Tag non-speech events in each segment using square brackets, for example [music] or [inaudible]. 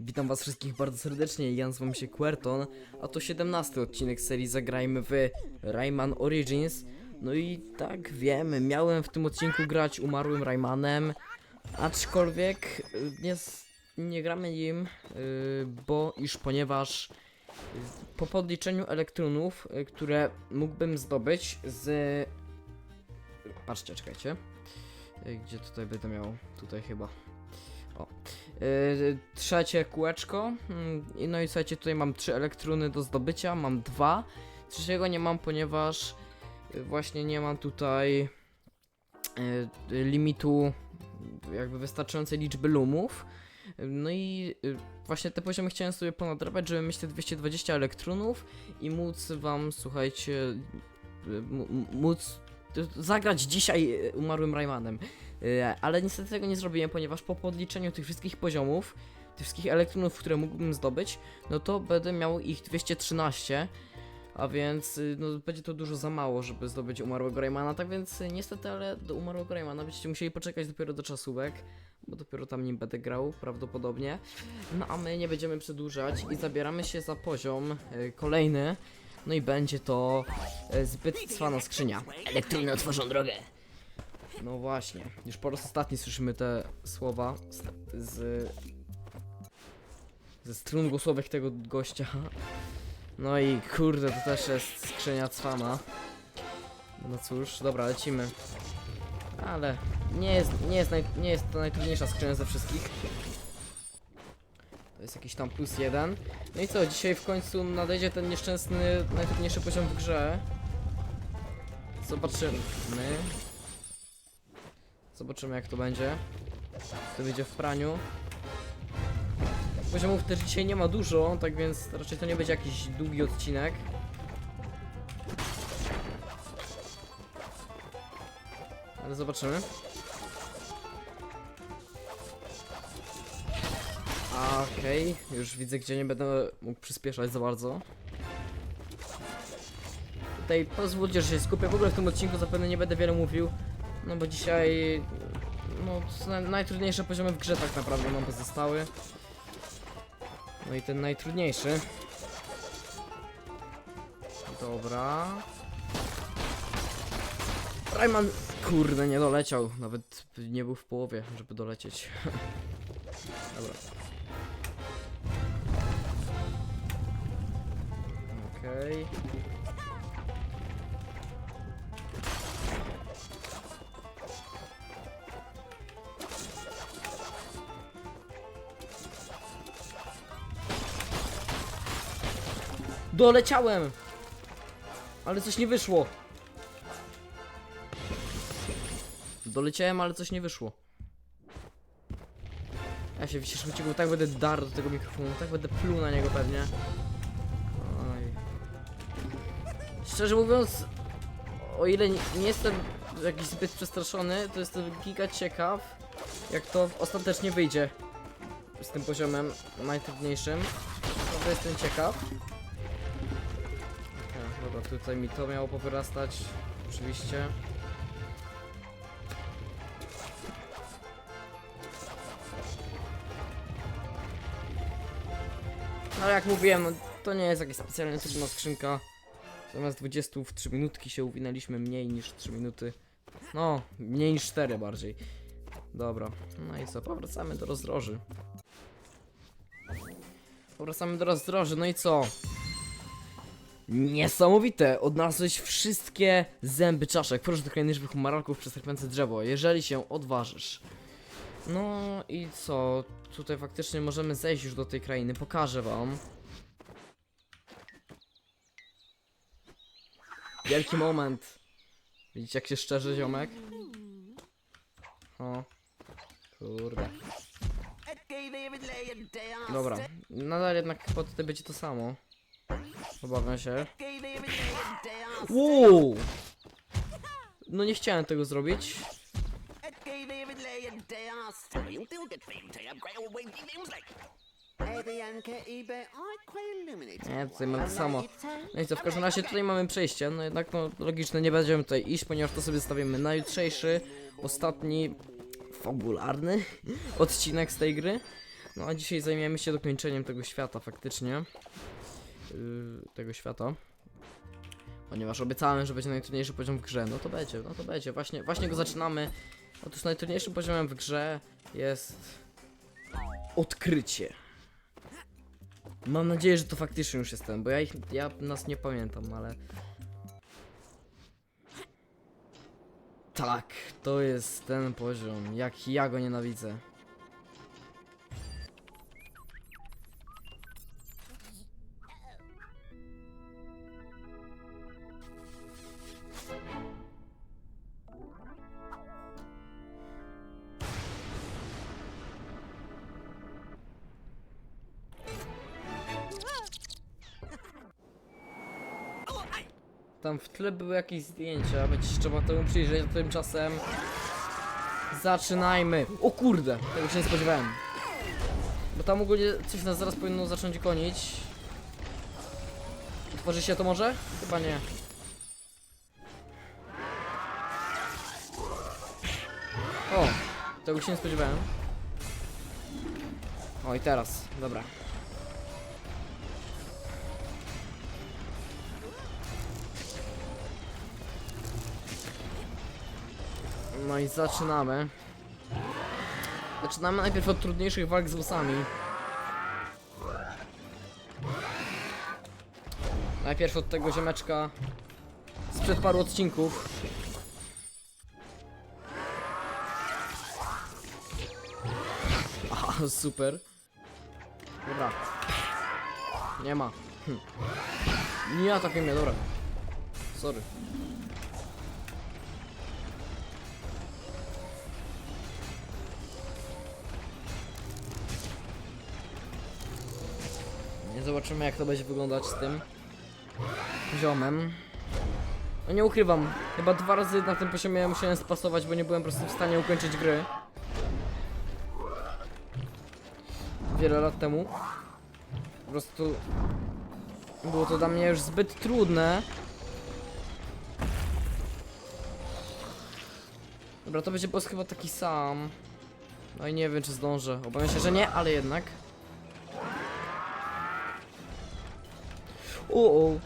Witam was wszystkich bardzo serdecznie, ja nazywam się Querton, a to 17 odcinek serii Zagrajmy w Rayman Origins. No i tak wiem, miałem w tym odcinku grać umarłym Raymanem, aczkolwiek y, nie, nie gramy nim, y, bo iż ponieważ y, po podliczeniu elektronów, które mógłbym zdobyć z... Patrzcie, czekajcie. Gdzie tutaj będę miał? Tutaj chyba. O. Yy, trzecie kółeczko. I No i słuchajcie, tutaj mam trzy elektrony do zdobycia, mam dwa. Trzeciego nie mam, ponieważ yy, właśnie nie mam tutaj yy, limitu jakby wystarczającej liczby lumów. No i yy, właśnie te poziomy chciałem sobie ponadrabiać, żeby mieć te 220 elektronów i móc wam, słuchajcie, m- móc zagrać dzisiaj umarłym Raymanem. E, Ale niestety tego nie zrobiłem, ponieważ po podliczeniu tych wszystkich poziomów, tych wszystkich elektronów, które mógłbym zdobyć, no to będę miał ich 213, a więc y, no, będzie to dużo za mało, żeby zdobyć umarłego Raymana, tak więc y, niestety, ale do umarłego Raymana będziecie musieli poczekać dopiero do czasówek, bo dopiero tam nim będę grał, prawdopodobnie. No a my nie będziemy przedłużać i zabieramy się za poziom y, kolejny, no i będzie to y, zbyt cwana skrzynia. Elektrony otworzą drogę. No właśnie, już po raz ostatni słyszymy te słowa z, z ze strun głosowych tego gościa. No i kurde, to też jest skrzynia cwana. No cóż, dobra, lecimy. Ale nie jest, nie jest, naj, nie jest to najtrudniejsza skrzynia ze wszystkich. To jest jakiś tam plus jeden. No i co, dzisiaj w końcu nadejdzie ten nieszczęsny, najtrudniejszy poziom w grze. Zobaczymy. Zobaczymy jak to będzie. To wyjdzie w praniu. Poziomów też dzisiaj nie ma dużo, tak więc raczej to nie będzie jakiś długi odcinek. Ale zobaczymy. Okej, już widzę gdzie nie będę mógł przyspieszać za bardzo. Tutaj pozwólcie, że się skupię. W ogóle w tym odcinku zapewne nie będę wiele mówił. No bo dzisiaj no najtrudniejsze poziomy w grze tak naprawdę nam pozostały. No i ten najtrudniejszy. Dobra. Rayman, kurde, nie doleciał. Nawet nie był w połowie, żeby dolecieć. [laughs] Dobra. Okej. Doleciałem! Ale coś nie wyszło. Doleciałem, ale coś nie wyszło. Ja się widzisz, uciekł, tak będę darł do tego mikrofonu, tak będę pluł na niego pewnie. Oj. Szczerze mówiąc, o ile nie, nie jestem jakiś zbyt przestraszony, to jestem giga ciekaw, jak to ostatecznie wyjdzie z tym poziomem najtrudniejszym. Naprawdę jestem ciekaw. Tutaj mi to miało powyrastać. Oczywiście. No ale jak mówiłem, no, to nie jest jakaś specjalnie trudna skrzynka. Zamiast 20 w 3 minutki się uwinęliśmy mniej niż 3 minuty. No, mniej niż 4 bardziej. Dobra, no i co, powracamy do rozdroży. Powracamy do rozdroży, no i co? Niesamowite! Odnalazłeś wszystkie zęby czaszek. Proszę do krainy żywych umaralków przez serpiące drzewo, jeżeli się odważysz. No i co? Tutaj faktycznie możemy zejść już do tej krainy. Pokażę wam. Wielki moment. Widzicie jak się szczerze ziomek? O. Kurde. Dobra. Nadal jednak chyba tutaj będzie to samo. Obawiam się. Wow! no nie chciałem tego zrobić. Nie, tutaj mamy to samo. No i co, w każdym razie tutaj mamy przejście, no jednak no logiczne, nie będziemy tutaj iść, ponieważ to sobie stawimy na jutrzejszy, ostatni, fabularny [laughs] odcinek z tej gry. No a dzisiaj zajmiemy się dokończeniem tego świata faktycznie. Yy, tego świata. Ponieważ obiecałem, że będzie najtrudniejszy poziom w grze. No to będzie, no to będzie. Właśnie, właśnie go zaczynamy. Otóż najtrudniejszym poziomem w grze jest odkrycie. Mam nadzieję, że to faktycznie już jest ten, bo ja ich, ja nas nie pamiętam, ale... Tak, to jest ten poziom, jak ja go nienawidzę. W tle były jakieś zdjęcia, będzie trzeba temu przyjrzeć, a tymczasem... Zaczynajmy! O kurde! Tego się nie spodziewałem. Bo tam ogólnie coś nas zaraz powinno zacząć gonić. Otworzy się to może? Chyba nie. O! Tego się nie spodziewałem. O i teraz, dobra. No i zaczynamy. Zaczynamy najpierw od trudniejszych walk z bossami. Najpierw od tego ziomeczka sprzed paru odcinków. Aha, super. Dobra. Nie ma. Hm. Nie atakuj mnie, dobra. Sorry. Zobaczymy jak to będzie wyglądać z tym poziomem. No nie ukrywam, chyba dwa razy na tym poziomie musiałem spasować, bo nie byłem po prostu w stanie ukończyć gry. Wiele lat temu. Po prostu było to dla mnie już zbyt trudne. Dobra, to będzie boss chyba taki sam. No i nie wiem czy zdążę. Obawiam się, że nie, ale jednak. O, o.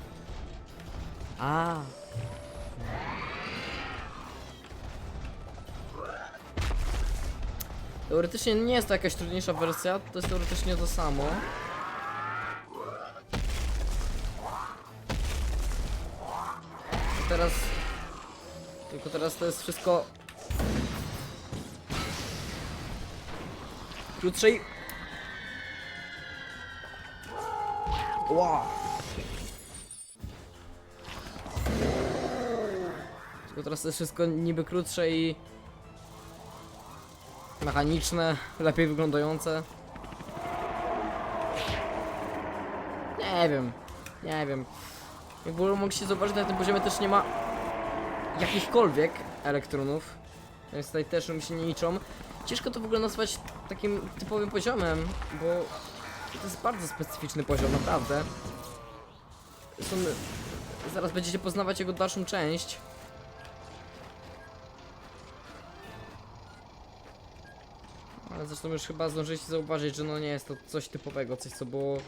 Teoretycznie nie jest to jakaś trudniejsza wersja, to jest teoretycznie to samo. Teraz... Tylko teraz to jest wszystko... Krótsze. Wow. Tylko teraz to jest wszystko niby krótsze i mechaniczne, lepiej wyglądające. Nie wiem, nie wiem. Jak mogliście zobaczyć, na tym poziomie też nie ma jakichkolwiek elektronów. Więc tutaj też mi się nie liczą. Ciężko to w ogóle nazwać takim typowym poziomem, bo to jest bardzo specyficzny poziom, naprawdę. Zaraz będziecie poznawać jego dalszą część. Ale zresztą już chyba zdążyliście zauważyć, że no nie jest to coś typowego, coś co było,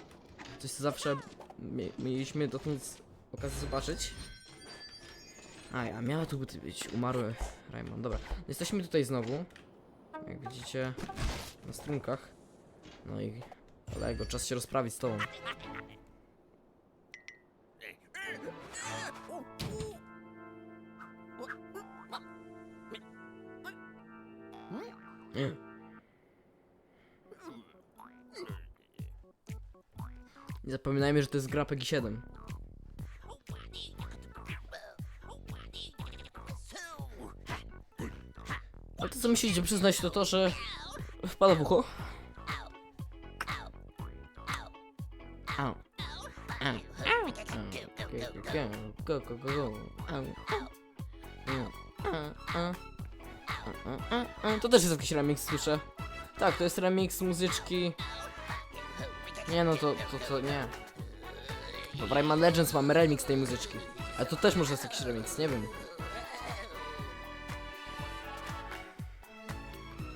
coś co zawsze mie mieliśmy dotąd okazję zobaczyć. A ja miała tu być umarły Raymond, dobra. Jesteśmy tutaj znowu, jak widzicie, na strunkach. No i kolego, czas się rozprawić z tobą. Nie zapominajmy, że to jest gra PEGI 7. Ale to co musicie przyznać to to, że wpada w ucho. E, e. To też jest jakiś remix, słyszę. Tak, to jest remix muzyczki. Nie no, to, to, to nie. To w Rayman Legends mamy remix tej muzyczki. Ale to też może jest jakiś remix, nie wiem.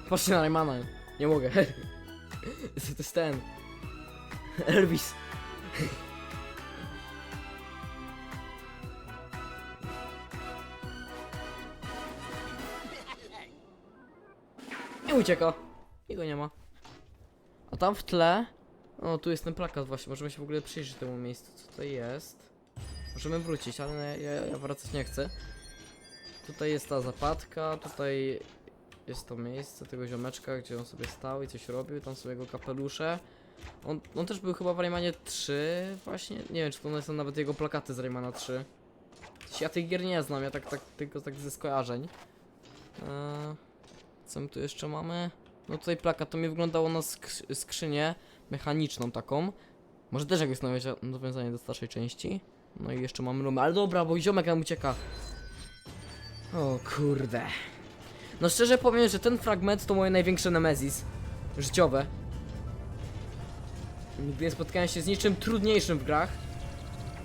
Patrzcie na Raymana. Nie mogę. [laughs] to jest ten. Elvis. I ucieka. I go nie ma. A tam w tle. O, tu jest ten plakat właśnie. Możemy się w ogóle przyjrzeć temu miejscu. Co to jest? Możemy wrócić, ale ja, ja wracać nie chcę. Tutaj jest ta zapadka, tutaj jest to miejsce tego ziomeczka, gdzie on sobie stał i coś robił, tam są jego kapelusze. On, on też był chyba w Raymanie 3 właśnie, nie wiem czy to są nawet jego plakaty z Raymana 3. Ja tych gier nie znam, ja tak, tak tylko tak ze skojarzeń. Eee, co my tu jeszcze mamy? No tutaj plakat, to mi wyglądało na sk skrzynię mechaniczną taką. Może też jakieś nawiązanie do starszej części. No i jeszcze mamy rumy, ale dobra, bo ziomek nam ucieka. O kurde. No szczerze powiem, że ten fragment to moje największe nemezis. Życiowe. Nigdy nie spotkałem się z niczym trudniejszym w grach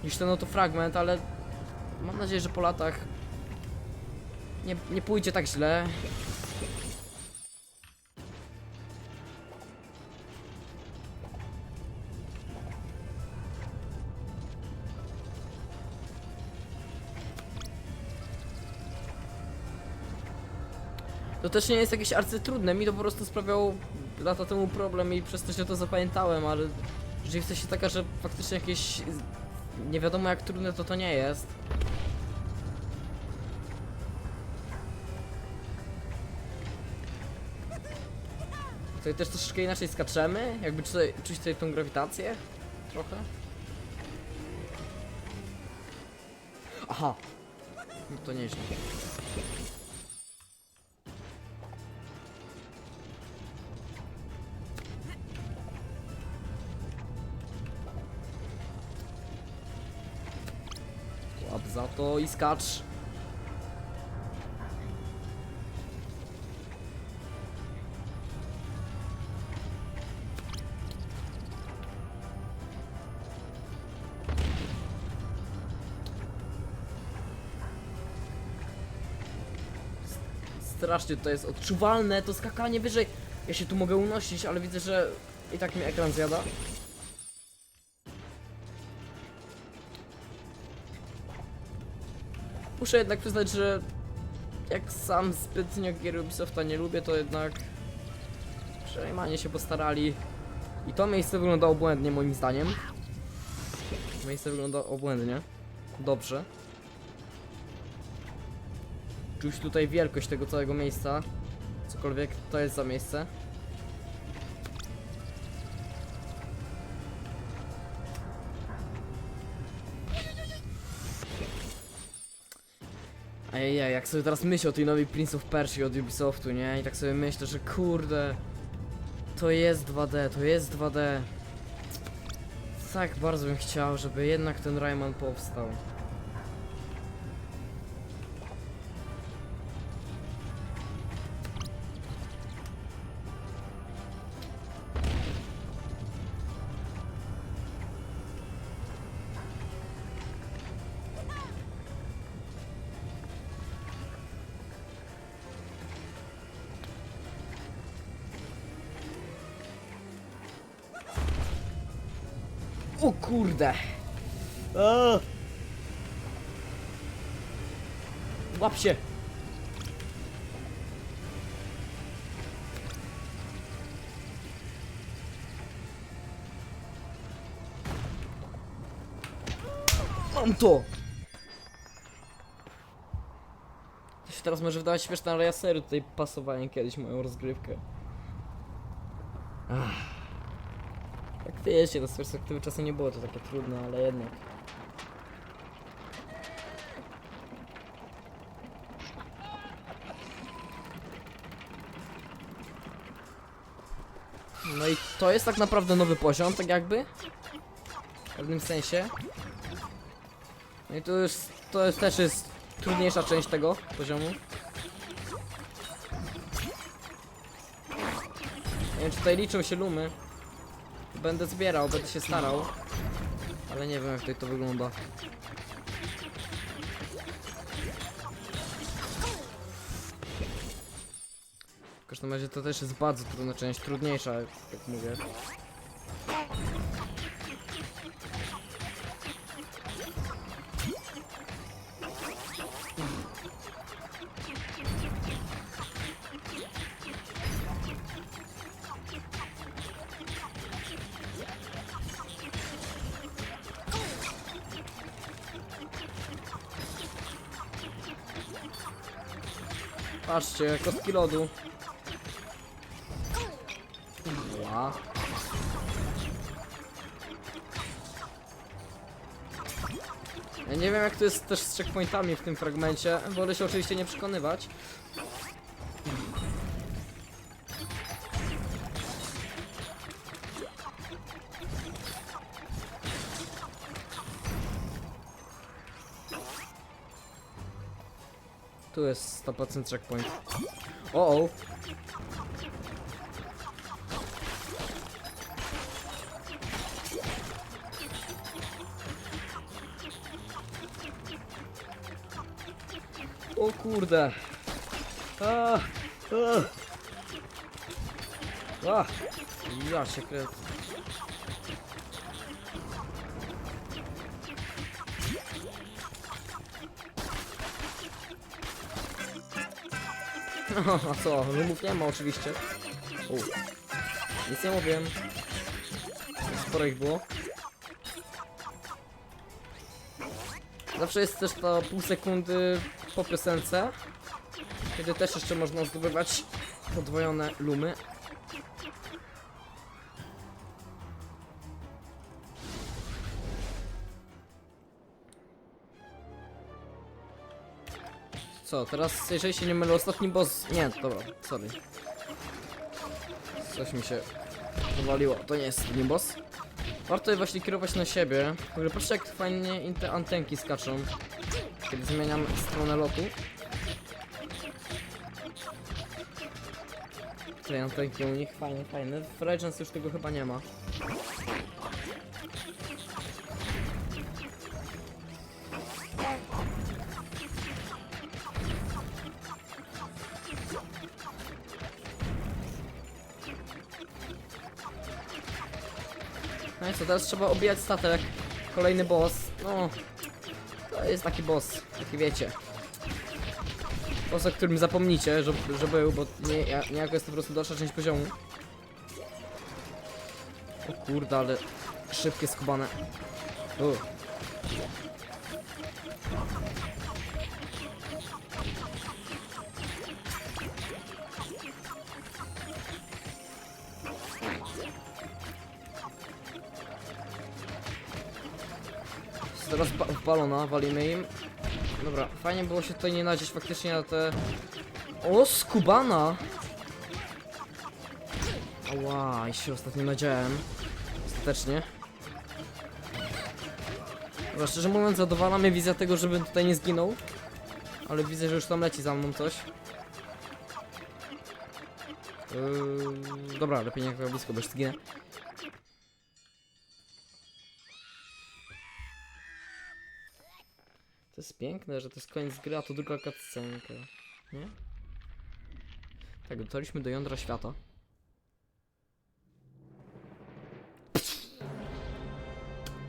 niż ten oto fragment, ale mam nadzieję, że po latach nie, nie pójdzie tak źle. To też nie jest jakieś arcytrudne, mi to po prostu sprawiało lata temu problem i przez to się to zapamiętałem, ale rzeczywistość jest taka, że faktycznie jakieś nie wiadomo jak trudne to to nie jest. Tutaj też troszeczkę inaczej skaczemy, jakby tutaj, czuć tutaj tą grawitację trochę. Aha, no to nieźle. To i skacz. Strasznie to jest odczuwalne, to skakanie wyżej. Ja się tu mogę unosić, ale widzę, że i tak mi ekran zjada. Muszę jednak przyznać, że jak sam zbytnio gier Ubisofta nie lubię, to jednak przejmanie się postarali. I to miejsce wygląda obłędnie moim zdaniem. Miejsce wygląda obłędnie. Dobrze. Czuć tutaj wielkość tego całego miejsca. Cokolwiek to jest za miejsce. Ejej, jak sobie teraz myślę o tej nowej Prince of Persia od Ubisoftu, nie? I tak sobie myślę, że kurde, to jest 2D, to jest 2D. Tak bardzo bym chciał, żeby jednak ten Rayman powstał. Kurde! Eee. Łap się! Mam to! To się teraz może wydawać śmieszne, ale ja serio tutaj pasowałem kiedyś moją rozgrywkę. Ach. Faktycznie, to z perspektywy czasu nie było to takie trudne, ale jednak. No i to jest tak naprawdę nowy poziom, tak jakby. W pewnym sensie. No i to już, to jest, też jest trudniejsza część tego poziomu. Nie wiem, czy tutaj liczą się lumy. Będę zbierał, będę się starał. Ale nie wiem, jak tutaj to wygląda. W każdym razie to też jest bardzo trudna część, trudniejsza, jak, mówię. Patrzcie, kostki lodu. Ła. Ja nie wiem jak to jest też z checkpointami w tym fragmencie, wolę się oczywiście nie przekonywać. 100% checkpoint. O, o. O kurde. A, a. A. Ja się kręcę. [laughs] A co? Rumów nie ma oczywiście. U. Nic nie mówiłem. Sporo ich było. Zawsze jest też to pół sekundy po piosence, kiedy też jeszcze można zdobywać podwojone lumy. Co, teraz jeżeli się nie mylę, ostatni boss... Nie, dobra, sorry. Coś mi się powaliło, to nie jest ostatni boss. Warto je właśnie kierować na siebie. W ogóle patrzcie jak fajnie te antenki skaczą. Kiedy zmieniam stronę lotu. Te antenki u nich fajne, fajne. W Legends już tego chyba nie ma. No i co, teraz trzeba obijać statek. Kolejny boss. No, to jest taki boss, taki wiecie. Boss, o którym zapomnicie, że, że był, bo nie, ja, niejako jest to po prostu dalsza część poziomu. O kurde, ale szybkie skubane. U. W balona walimy im. Dobra, fajnie było się tutaj nie nadzieć faktycznie na te... O, skubana! Ała, i się ostatnio nadziałem. Ostatecznie. Dobra, szczerze mówiąc zadowala mnie wizja tego, żebym tutaj nie zginął. Ale widzę, że już tam leci za mną coś. Yy, dobra, lepiej nie jak blisko, bo już zginę. To jest piękne, że to jest koniec gry, a to druga cutscenka. Nie? Tak, dotarliśmy do jądra świata.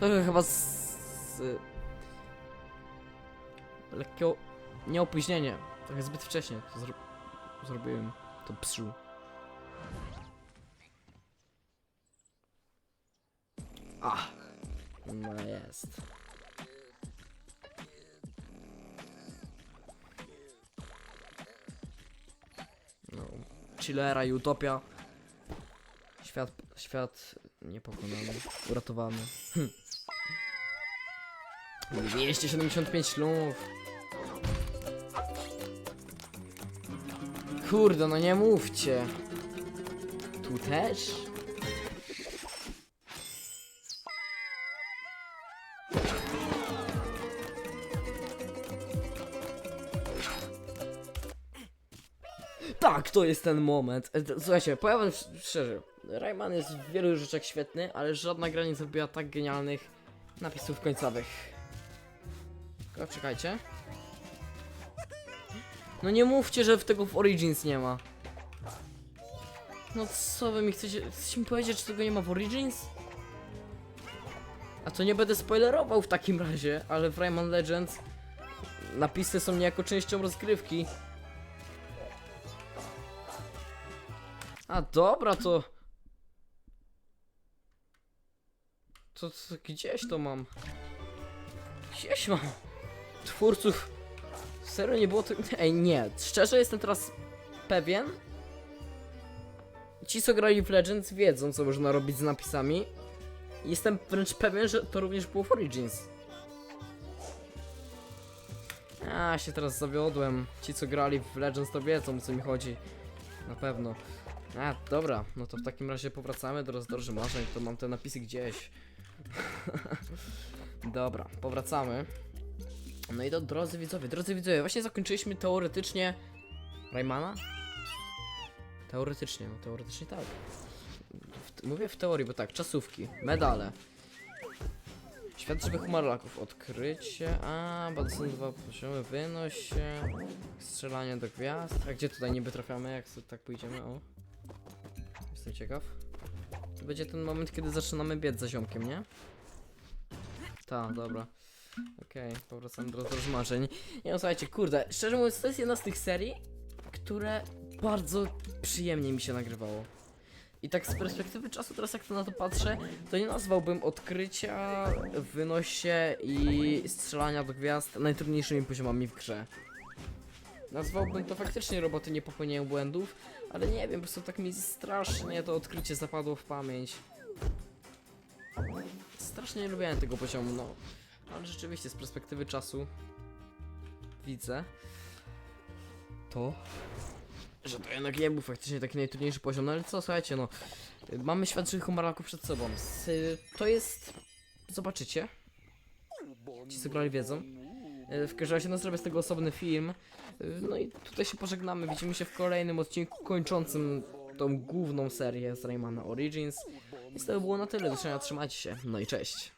To chyba z... z... Lekkie... o- Nie opóźnienie. Trochę zbyt wcześnie to zro... zrobiłem. To psu. A! No jest. Chillera i Utopia. Świat, świat niepokonany, uratowany. Hm. 275 lumów. Kurde, no nie mówcie. Tu też? Tak, to jest ten moment. E, Słuchajcie, powiem szczerze. Rayman jest w wielu rzeczach świetny, ale żadna gra nie zrobiła tak genialnych napisów końcowych. Tylko czekajcie. No nie mówcie, że tego w Origins nie ma. No co wy mi chcecie... Chcecie mi powiedzieć, że tego nie ma w Origins? A to nie będę spoilerował w takim razie, ale w Rayman Legends napisy są niejako częścią rozgrywki. A dobra, to... To, to gdzieś to mam. Gdzieś mam. Twórców. Serio nie było to. Ej, nie. Szczerze jestem teraz pewien. Ci, co grali w Legends, wiedzą, co można robić z napisami. Jestem wręcz pewien, że to również było w Origins. A, się teraz zawiodłem. Ci, co grali w Legends, to wiedzą, o co mi chodzi. Na pewno. A, dobra, no to w takim razie powracamy do rozdroży marzeń, to mam te napisy gdzieś. [laughs] dobra, powracamy. No i to drodzy widzowie, drodzy widzowie, właśnie zakończyliśmy teoretycznie Raymana? Teoretycznie, no teoretycznie tak. W, mówię w teorii, bo tak, czasówki, medale. Świat żywych umarlaków, odkrycie, a, bo to są dwa poziomy, wynoś się, strzelanie do gwiazd. A gdzie tutaj niby trafiamy, jak tak pójdziemy, o. Jestem ciekaw. To będzie ten moment, kiedy zaczynamy biec za ziomkiem, nie? Ta, dobra. Okej, powracam do rozdroży marzeń. Nie no, słuchajcie, kurde, szczerze mówiąc, to jest jedna z tych serii, które bardzo przyjemnie mi się nagrywało. I tak z perspektywy czasu, teraz jak to na to patrzę, to nie nazwałbym odkrycia, wynosie i strzelania do gwiazd najtrudniejszymi poziomami w grze. Nazwałbym to faktycznie roboty nie popełniają błędów, ale nie wiem, po prostu tak mi strasznie to odkrycie zapadło w pamięć. Strasznie nie lubiłem tego poziomu, no. Ale rzeczywiście z perspektywy czasu widzę to, że to jednak nie był faktycznie taki najtrudniejszy poziom, no ale co, słuchajcie, no. Mamy świat żywych umarlaków przed sobą. To jest... Zobaczycie. Ci, co grali wiedzą. Y, W każdym razie no, zrobię z tego osobny film. No i tutaj się pożegnamy. Widzimy się w kolejnym odcinku kończącym tą główną serię z Raymana Origins. I to by było na tyle. Do trzymajcie się. No i cześć.